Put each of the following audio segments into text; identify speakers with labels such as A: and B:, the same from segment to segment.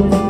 A: Senhor.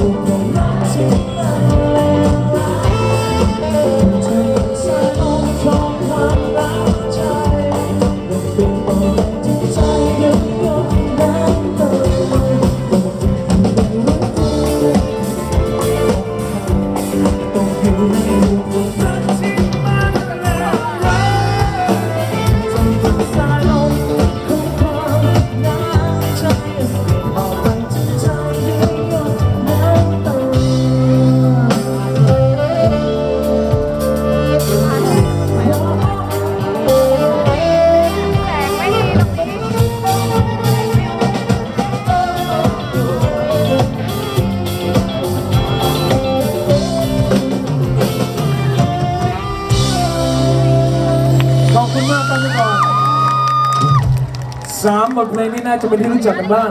A: Oh, สามบทเพลงนี้น่าจะเป็นที่รู้จักกันบ้าง